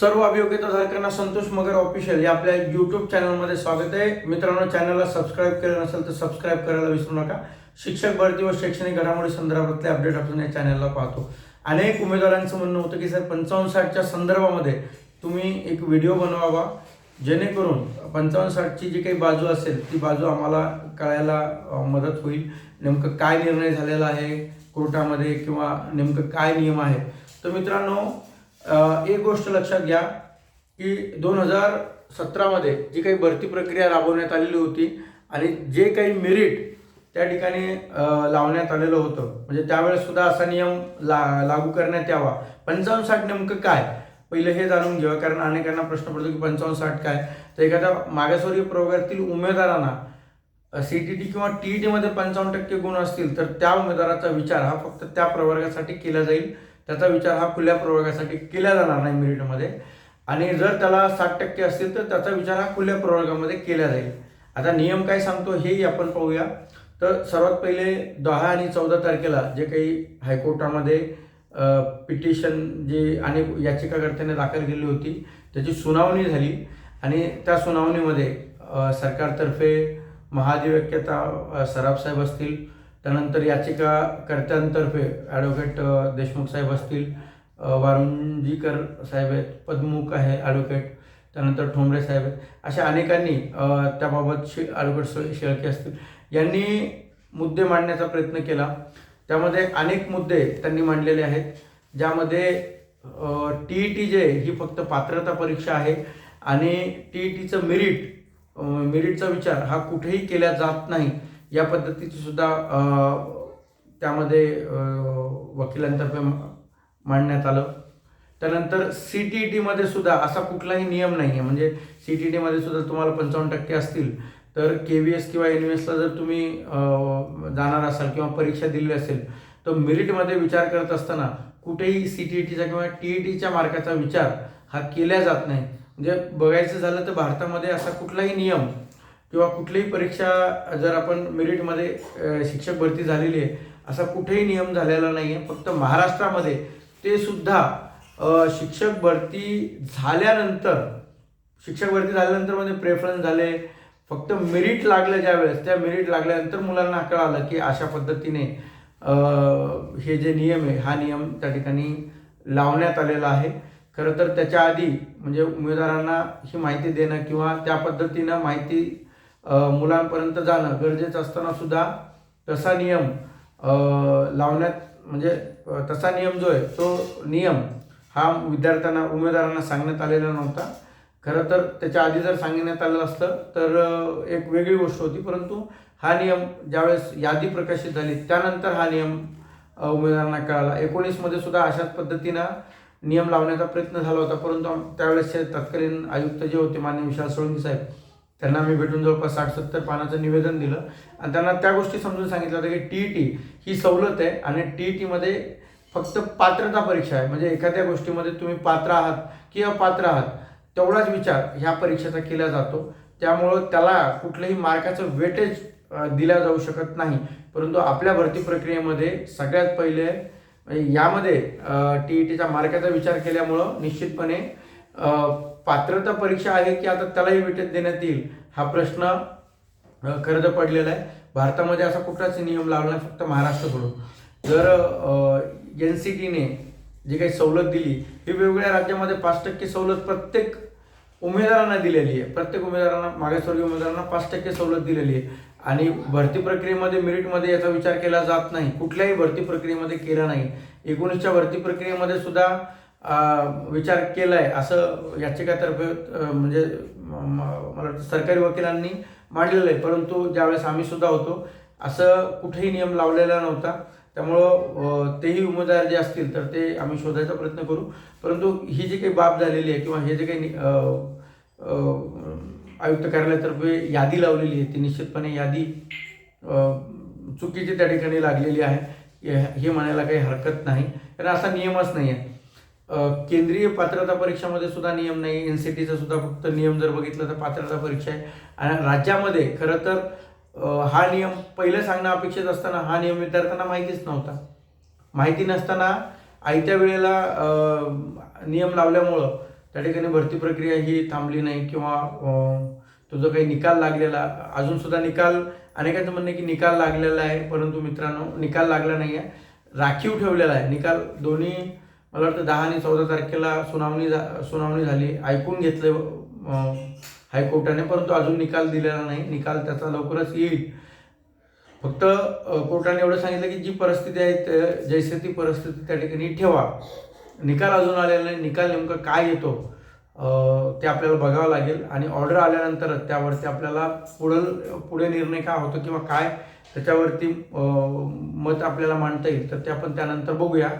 सर्व अभियोग्यताधारकांना संतोष मगर ऑफिशियल या आपल्या यूट्यूब चॅनलमध्ये स्वागत आहे. मित्रांनो चॅनलला सबस्क्राईब केलं नसेल तर सबस्क्राईब करायला विसरू नका. शिक्षक भरती व शैक्षणिक घडामोडी संदर्भातले अपडेट आपण या चॅनलला पाहतो. अनेक उमेदवारांचं म्हणणं होतं की सर पंचावन्न साठच्या संदर्भामध्ये तुम्ही एक व्हिडिओ बनवावा. जेणेकरून पंचावन्न साठची जी काही बाजू असेल ती बाजू आम्हाला कळायला मदत होईल. नेमकं काय निर्णय झालेला आहे कोर्टामध्ये किंवा नेमकं काय नियम आहे तर मित्रांनो एक गोष्ट लक्षात घ्या की दोन हजार सतरामध्ये जी काही भरती प्रक्रिया राबवण्यात आलेली होती आणि जे काही मेरिट त्या ठिकाणी लावण्यात आलेलं होतं. म्हणजे त्यावेळेस सुद्धा असा नियम ला लागू करण्यात यावा. पंचावन्न साठ नेमकं काय? पहिलं हे जाणून घ्यावं कारण अनेकांना प्रश्न पडतो की पंचावन्न साठ काय? तर एखाद्या मागासवर्गीय प्रवर्गातील उमेदवारांना सी टी टी किंवा टी ईटीमध्ये पंचावन्न टक्के गुण असतील तर त्या उमेदवाराचा विचार हा फक्त त्या प्रवर्गासाठी केला जाईल. त्याचा विचार हा खुल्या प्रवर्गासाठी केला जाणार नाही मेरिटमध्ये आणि जर त्याला साठ टक्के असतील तर त्याचा विचार हा खुल्या प्रवर्गामध्ये केला जाईल. आता नियम काय सांगतो हेही आपण पाहूया. तर सर्वात पहिले दहा आणि चौदा तारखेला जे काही हायकोर्टामध्ये पिटिशन जे आणि याचिकाकर्त्याने दाखल केली होती त्याची सुनावणी झाली. आणि त्या सुनावणीमध्ये सरकारतर्फे महाधिवक्यता अ, सराफ साहेब असतील त्यानंतर याचिकाकर्त्यांतर्फे ॲडव्होकेट देशमुख साहेब असतील. वारुंजीकर साहेब आहेत पद्मुख आहे ॲडव्होकेट त्यानंतर ठोंबरे साहेब आहेत. अशा अनेकांनी त्याबाबत शे ॲडव्होकेट शेळके असतील यांनी मुद्दे मांडण्याचा प्रयत्न केला. त्यामध्ये अनेक मुद्दे त्यांनी मांडलेले आहेत ज्यामध्ये टी ई टी जे ही फक्त पात्रता परीक्षा आहे आणि टी ई टीचं मेरिट मेरिटचा विचार हा कुठेही केला जात नाही. या पद्धतीची सुद्धा त्यामध्ये वकिलांतर्फे मा- मांडण्यात आलं. त्यानंतर सी टी ई टीमध्ये सुद्धा असा कुठलाही नियम नाही आहे म्हणजे सी टी टीमध्ये सुद्धा तुम्हाला पंचावन्न टक्के असतील तर के व्ही एस किंवा एन व्ही एसला जर तुम्ही जाणार असाल किंवा परीक्षा दिली असेल तर मेरिटमध्ये विचार करत असताना कुठेही सी टी ई टीचा किंवा टी ई टीच्या मार्काचा विचार हा केला जात नाही. म्हणजे बघायचं झालं तर भारतामध्ये असा कुठलाही नियम किंवा कुठलीही परीक्षा जर आपण मेरिटमध्ये शिक्षक भरती झालेली आहे असा कुठेही नियम झालेला नाही आहे फक्त महाराष्ट्रामध्ये ते सुद्धा शिक्षक भरती झाल्यानंतर शिक्षक भरती झाल्यानंतर म्हणजे प्रेफरन्स झाले. फक्त मेरिट लागलं ज्यावेळेस त्या मेरिट लागल्यानंतर मुलांना कळालं की अशा पद्धतीने हे जे नियम आहे हा नियम त्या ठिकाणी लावण्यात आलेला आहे. खरं तर त्याच्या आधी म्हणजे उमेदवारांना ही माहिती देणं किंवा त्या पद्धतीनं माहिती मुलांपर्यंत जाणं गरजेचं असताना सुद्धा तसा नियम लावण्यात म्हणजे तसा नियम जो आहे तो नियम हा विद्यार्थ्यांना उमेदवारांना सांगण्यात आलेला नव्हता. खरं तर त्याच्या आधी जर सांगण्यात आलं असतं तर एक वेगळी गोष्ट होती. परंतु हा नियम ज्यावेळेस यादी प्रकाशित झाली त्यानंतर हा नियम उमेदवारांना कळाला. एकोणीसमध्ये सुद्धा अशाच पद्धतीनं नियम लावण्याचा प्रयत्न झाला होता. परंतु त्यावेळेसचे तत्कालीन आयुक्त जे होते मान्य विशाल सोळंकी साहेब त्यांना मी भेटून जवळपास साठ सत्तर पानाचं निवेदन दिलं. आणि त्यांना त्या गोष्टी समजून सांगितलं होतं की टी ई टी ही सवलत आहे आणि टी ई टीमध्ये फक्त पात्रता परीक्षा आहे. म्हणजे एखाद्या गोष्टीमध्ये तुम्ही पात्र आहात किंवा पात्र आहात तेवढाच विचार ह्या परीक्षेचा केला जातो. त्यामुळं त्याला कुठल्याही मार्काचं वेटेज दिल्या दिला जाऊ शकत नाही. परंतु आपल्या भरती प्रक्रियेमध्ये सगळ्यात पहिले म्हणजे यामध्ये टी ई टीच्या मार्काचा विचार केल्यामुळं निश्चितपणे पात्रता परीक्षा आहे की आता त्यालाही वेटेज देण्यात येईल? हा प्रश्न खरं तर पडलेला आहे. भारतामध्ये असा कुठलाच नियम लावला नाही फक्त महाराष्ट्राकडून. जर एन सी टीने जी काही सवलत दिली ही वेगवेगळ्या राज्यामध्ये पाच टक्के सवलत प्रत्येक उमेदवारांना दिलेली आहे. प्रत्येक उमेदवारांना मागासवर्गीय उमेदवारांना पाच टक्के सवलत दिलेली आहे. आणि भरती प्रक्रियेमध्ये मेरिटमध्ये याचा विचार केला जात नाही. कुठल्याही भरती प्रक्रियेमध्ये केला नाही. एकोणीसच्या भरती प्रक्रियेमध्ये सुद्धा विचार केला आहे असं याचिकातर्फे म्हणजे मला वाटतं सरकारी वकिलांनी मांडलेलं आहे. परंतु ज्यावेळेस आम्हीसुद्धा होतो असं कुठेही नियम लावलेला नव्हता. त्यामुळं तेही उमेदवार जे असतील तर ते आम्ही शोधायचा प्रयत्न करू. परंतु ही जी काही बाब झालेली आहे किंवा हे जे काही नि- आयुक्त कार्यालयातर्फे यादी लावलेली आहे ती निश्चितपणे यादी चुकीची त्या ठिकाणी लागलेली आहे. हे- हे म्हणायला काही हरकत नाही. कारण असा नियमच नाही आहे केंद्रीय पात्रता परीक्षामध्ये सुद्धा नियम नाही. एन सी टीचा सुद्धा फक्त नियम जर बघितलं तर पात्रता परीक्षा आहे. आणि राज्यामध्ये खरं तर हा नियम पहिलं सांगणं अपेक्षित असताना हा नियम विद्यार्थ्यांना माहितीच नव्हता. माहिती नसताना आयत्या वेळेला नियम लावल्यामुळं त्या ठिकाणी भरती प्रक्रिया ही थांबली नाही किंवा तुझा तो जो काही निकाल लागलेला अजूनसुद्धा निकाल अनेकांचं म्हणणं आहे की निकाल लागलेला आहे परंतु मित्रांनो निकाल लागला नाही आहे राखीव ठेवलेला आहे. निकाल दोन्ही मला वाटतं दहा आणि चौदा तारखेला सुनावणी झा सुनावणी झाली. ऐकून घेतले हायकोर्टाने परंतु अजून निकाल दिलेला नाही. निकाल त्याचा लवकरच येईल. फक्त कोर्टाने एवढं सांगितलं की जी परिस्थिती आहे ते- जैसे ती परिस्थिती त्या ठिकाणी ठेवा. निकाल अजून आलेला नाही. निकाल नेमका काय येतो ते आपल्याला बघावं लागेल. आणि ऑर्डर आल्यानंतर त्यावरती आपल्याला पुढं पुढे निर्णय काय होतो किंवा काय त्याच्यावरती मत आपल्याला मांडता येईल. तर ते आपण त्यानंतर बघूया.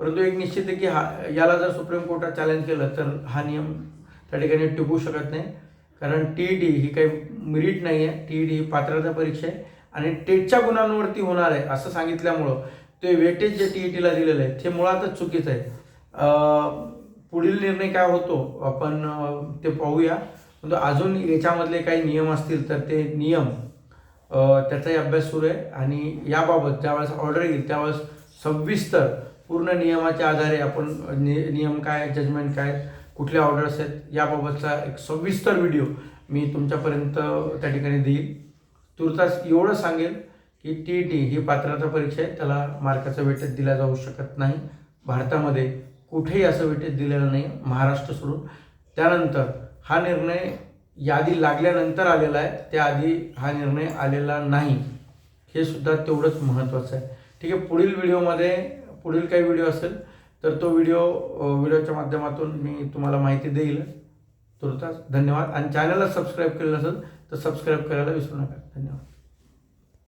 परंतु एक निश्चित आहे की हा याला जर सुप्रीम कोर्टात चॅलेंज केलं तर हा नियम त्या ठिकाणी टिकू शकत नाही. कारण टी ई डी ही काही मिरिट नाही आहे टी ई डी ही पात्रता परीक्षा आहे. आणि टेटच्या गुणांवरती होणार आहे असं सांगितल्यामुळं ते वेटेज जे टी ई टीला दिलेलं आहे ते मुळातच चुकीचं आहे. पुढील निर्णय काय होतो आपण ते पाहूया. परंतु अजून याच्यामधले काही नियम असतील तर ते नियम त्याचाही अभ्यास सुरू आहे. आणि याबाबत ज्यावेळेस ऑर्डर येईल त्यावेळेस सविस्तर पूर्ण नियमाच्या आधारे आपण नि- नियम काय जजमेंट काय कुठल्या ऑर्डर्स आहेत याबाबतचा एक सविस्तर व्हिडिओ मी तुमच्यापर्यंत त्या ठिकाणी देईल तुर्तास एवढं सांगेल की टी टी ही पात्रता परीक्षा आहे त्याला मार्काचा वेटेज दिला जाऊ शकत नाही. भारतामध्ये कुठेही असं वेटेज दिलेलं नाही महाराष्ट्र सोडून. त्यानंतर हा निर्णय यादी लागल्यानंतर आलेला आहे त्याआधी हा निर्णय आलेला नाही. हे सुद्धा तेवढंच महत्त्वाचं आहे. ठीक आहे पुढील व्हिडिओमध्ये पुढील काही व्हिडिओ असेल तर तो व्हिडिओ व्हिडिओच्या माध्यमातून मी तुम्हाला माहिती देईल. तुर्तास धन्यवाद. आणि चॅनलला सबस्क्राईब केलं नसेल तर सबस्क्राईब करायला विसरू नका. धन्यवाद.